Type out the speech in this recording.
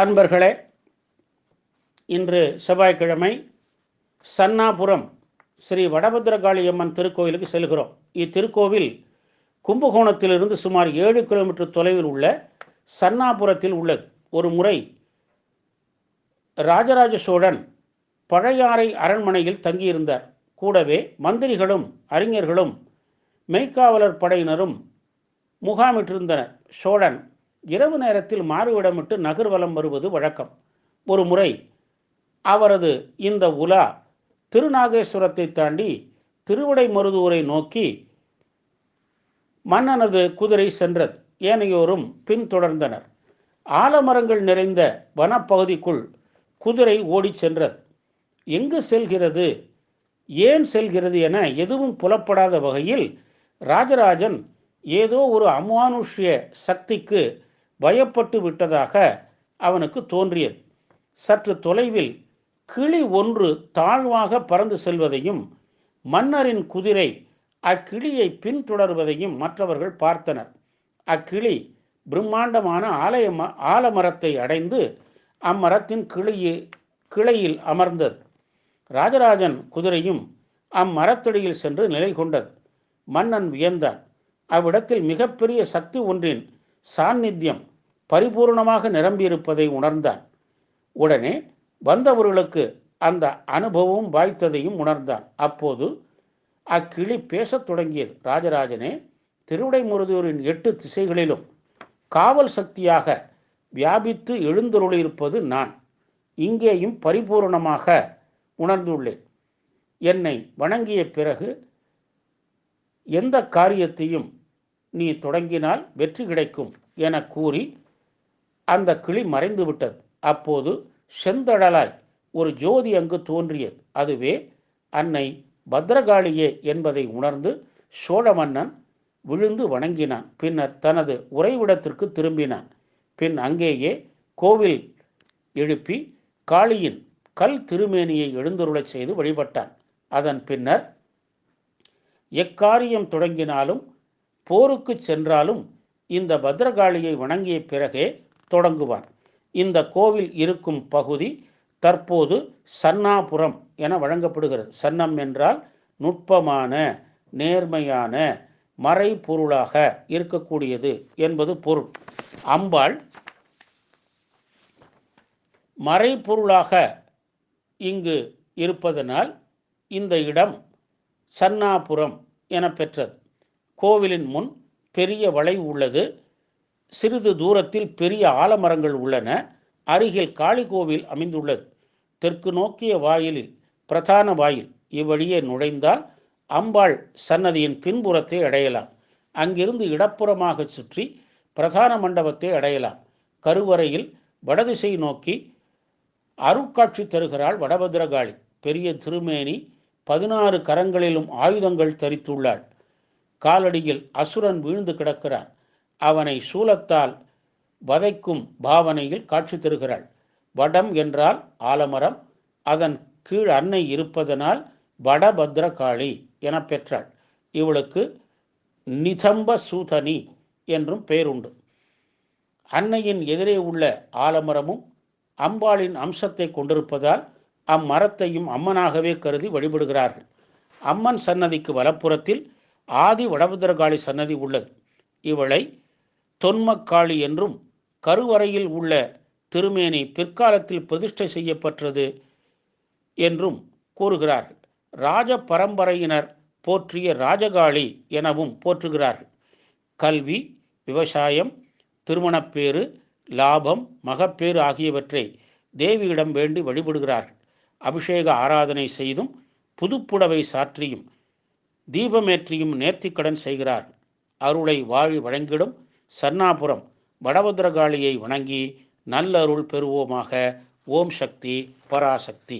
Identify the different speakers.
Speaker 1: அன்பர்களே இன்று செவ்வாய்க்கிழமை சன்னாபுரம் ஸ்ரீ வடபத்திரகாளியம்மன் திருக்கோயிலுக்கு செல்கிறோம். இத்திருக்கோவில் கும்பகோணத்திலிருந்து சுமார் ஏழு கிலோமீட்டர் தொலைவில் உள்ள சன்னாபுரத்தில் உள்ளது. ஒரு முறை ராஜராஜ சோழன் பழையாறை அரண்மனையில் தங்கியிருந்தார். கூடவே மந்திரிகளும் அறிஞர்களும் மெய்க்காவலர் படையினரும் முகாமிட்டிருந்தனர். சோழன் இரவு நேரத்தில் மாறுவிடமிட்டு நகர்வலம் வருவது வழக்கம். ஒரு முறை அவரது இந்த உலா திருநாகேஸ்வரத்தை தாண்டி திருவிடைமருதூரை நோக்கி மன்னனது குதிரை சென்றது. ஏனையோரும் பின்தொடர்ந்தனர். ஆலமரங்கள் நிறைந்த வனப்பகுதிக்குள் குதிரை ஓடிச் சென்றது. எங்கு செல்கிறது? ஏன் செல்கிறது என எதுவும் புலப்படாத வகையில் ராஜராஜன் ஏதோ ஒரு அமானுஷ்ய சக்திக்கு பயப்பட்டு விட்டதாக அவனுக்கு தோன்றியது. சற்று தொலைவில் கிளி ஒன்று தாழ்வாக பறந்து செல்வதையும் மன்னரின் குதிரை அக்கிளியை பின்தொடர்வதையும் மற்றவர்கள் பார்த்தனர். அக்கிளி பிரம்மாண்டமான ஆலய ஆலமரத்தை அடைந்து அம்மரத்தின் கிளியை கிளையில் அமர்ந்தது. ராஜராஜன் குதிரையும் அம்மரத்தடியில் சென்று நிலை கொண்டது. மன்னன் வியந்தான். அவ்விடத்தில் மிகப்பெரிய சக்தி ஒன்றின் சாநித்தியம் பரிபூர்ணமாக நிரம்பியிருப்பதை உணர்ந்தான். உடனே வந்தவர்களுக்கு அந்த அனுபவம் வாய்த்ததையும் உணர்ந்தான். அப்போது அக்கிளி பேசத் தொடங்கியது. ராஜராஜனே திருவிடைமுருதூரின் எட்டு திசைகளிலும் காவல் சக்தியாக வியாபித்து எழுந்தருளியிருப்பது நான். இங்கேயும் பரிபூர்ணமாக உணர்ந்துள்ளேன். என்னை வணங்கிய பிறகு எந்த காரியத்தையும் நீ தொடங்கினால் வெற்றி கிடைக்கும் என கூறி அந்த கிளி மறைந்து விட்டது. அப்போது செந்தழலாய் ஒரு ஜோதி அங்கு தோன்றியது. அதுவே அன்னை பத்ரகாளியே என்பதை உணர்ந்து சோழ மன்னன் விழுந்து வணங்கினான். பின்னர் தனது உறைவிடத்திற்கு திரும்பினான். பின் அங்கேயே கோவில் எழுப்பி காளியின் கல் திருமேனியை எழுந்துருளச் செய்து வழிபட்டான். அதன் பின்னர் எக்காரியம் தொடங்கினாலும் போருக்கு சென்றாலும் இந்த பத்ரகாளியை வணங்கிய பிறகே தொடங்குவான் இந்த கோவில் இருக்கும் பகுதி தற்போது சன்னாபுரம் என வழங்கப்படுகிறது. சன்னம் என்றால் நுட்பமான நேர்மையான மறைபொருளாக இருக்கக்கூடியது என்பது பொருள். அம்பாள் மறைபொருளாக இங்கு இருப்பதனால் இந்த இடம் சன்னாபுரம் என பெற்றது. கோவிலின் முன் பெரிய வளைவு உள்ளது. சிறிது தூரத்தில் பெரிய ஆலமரங்கள் உள்ளன. அருகில் காளி கோவில் அமைந்துள்ளது. தெற்கு நோக்கிய வாயிலில் பிரதான வாயில் இவ்வழியே நுழைந்தால் அம்பாள் சன்னதியின் பின்புறத்தை அடையலாம். அங்கிருந்து இடப்புறமாக சுற்றி பிரதான மண்டபத்தை அடையலாம். கருவறையில் வடதிசை நோக்கி அருட்காட்சி தருகிறாள் வடபத்ரகாளி பெரிய திருமேனி பதினாறு கரங்களிலும் ஆயுதங்கள் தரித்துள்ளாள். காலடியில் அசுரன் வீழ்ந்து கிடக்கிறான். அவனை சூலத்தால் வதைக்கும் பாவனையில் காட்சி தருகிறாள். வடம் என்றால் ஆலமரம் அதன் கீழ் அன்னை இருப்பதனால் வடபத்ரகாளி என பெற்றாள். இவளுக்கு நிதம்ப சூதனி என்றும் பெயருண்டு. அன்னையின் எதிரே உள்ள ஆலமரமும் அம்பாளின் அம்சத்தை கொண்டிருப்பதால் அம்மரத்தையும் அம்மனாகவே கருதி வழிபடுகிறார்கள். அம்மன் சன்னதிக்கு வலப்புறத்தில் ஆதி வடபத்ரகாளி சன்னதி உள்ளது. இவளை தொன்மக்காளி என்றும் கருவறையில் உள்ள திருமேனி பிற்காலத்தில் பிரதிஷ்டை செய்யப்பட்டது என்றும் கூறுகிறார்கள். ராஜ பரம்பரையினர் போற்றிய ராஜகாளி எனவும் போற்றுகிறார்கள். கல்வி விவசாயம் திருமணப்பேறு லாபம் மகப்பேறு ஆகியவற்றை தேவியிடம் வேண்டி வழிபடுகிறார்கள். அபிஷேக ஆராதனை செய்தும் புதுப்புடவை சாற்றியும் தீபமேற்றியும் நேர்த்திக்கடன் செய்கிறார்கள். அருளை வாழி வழங்கிடும் சன்னாபுரம் வடபத்ரகாளியை வணங்கி நல்லருள் பெறுவோமாக ஓம் சக்தி பராசக்தி.